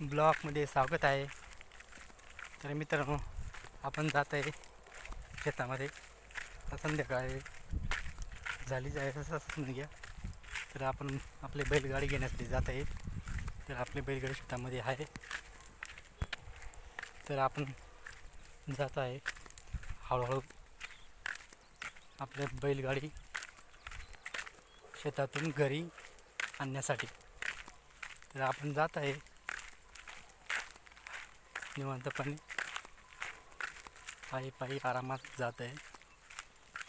ब्लॉकमध्ये स्वागत आहे. तर मित्रांनो आपण जात आहे शेतामध्ये. संध्याकाळी झाली जाय असं समजून घ्या. तर आपण आपली बैलगाडी घेण्यासाठी जात आहे. तर आपली बैलगाडी शेतामध्ये आहे. तर आपण जात आहे. हळूहळू आपल्या बैलगाडी शेतातून घरी आणण्यासाठी. तर आपण जात आहे. निवांतपणे पायी पायी आरामात जात आहे.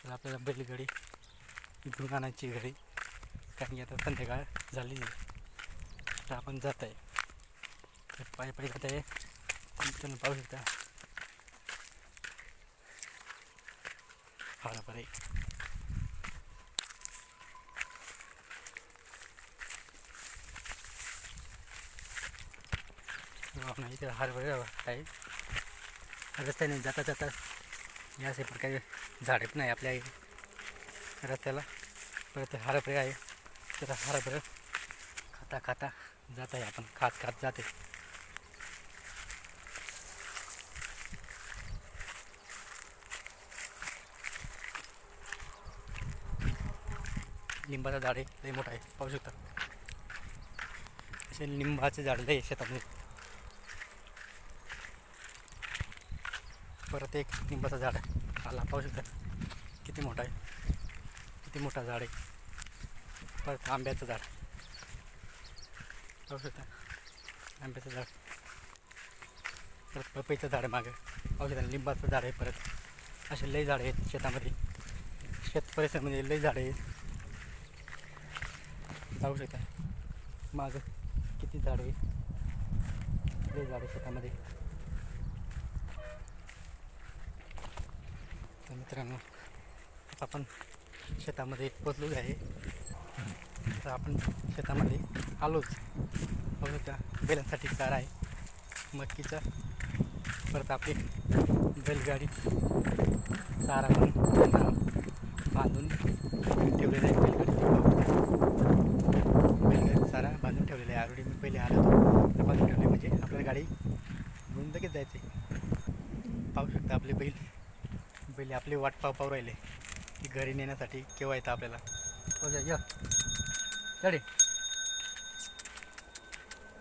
तर आपल्याला बैलगाडी इथून आणायची घरी. कारण की आता संध्याकाळ झाली तर आपण जात आहे. तर पायी पायी जात आहे. तुम्ही पाहू शकता. बरोबर आपण इथे हरभरे आहे रस्त्याने जाता जाता या असे प्रकारे झाडे पण आहे आपल्या रस्त्याला परत हरभरे आहे तर हरभरे खाता खाता जात आहे आपण खात खात जाते। लिंबाचं झाड आहे लई मोठं आहे पाहू शकता. असे लिंबाचे झाड लई शेतामध्ये. परत एक लिंबाचं झाड आहे. आला पाहू शकता किती मोठा आहे? किती मोठा झाड आहे? परत आंब्याचं झाड. पाहू शकता आंब्याचं झाड. परत पपईचं झाड आहे मागं. पाहू शकता लिंबाचं झाड आहे परत. असे लई झाडं आहेत शेतामध्ये. शेत परिसरामध्ये लई झाडं आहेत. पाहू शकता मागं किती झाडं आहे लई झाडं शेतामध्ये. मित्रांनो आपण शेतामध्ये पोचलो आहे. तर आपण शेतामध्ये आलोच. बघू का बैलांसाठी चारा आहे. मक्कीचा परत आपली बैलगाडी. चारा पण त्यांना बांधून ठेवलेला आहे बैलगाडी. बैलगाडी चारा बांधून ठेवलेला आहे. ऑलरेडी मी पहिले आलो होतो तर बांधून ठेवले म्हणजे आपल्याला गाडी घेऊन लगेच जायचे पाहू शकता आपले बैल. बैल आपली वाट पाव पाहू राहिले. की घरी नेण्यासाठी केव्हा येतं आपल्याला. हो या.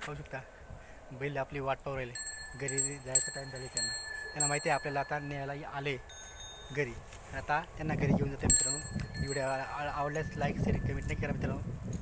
पाहू शकता बैल आपली वाट पाव राहिले. घरी जायचं टाईम झाले त्यांना. त्यांना माहिती आहे आपल्याला आता न्यायला आले घरी. आता त्यांना घरी घेऊन जाते मित्रांनो. व्हिडिओ आवडल्यास लाईक शेअर कमेंट नाही करा मित्रांनो.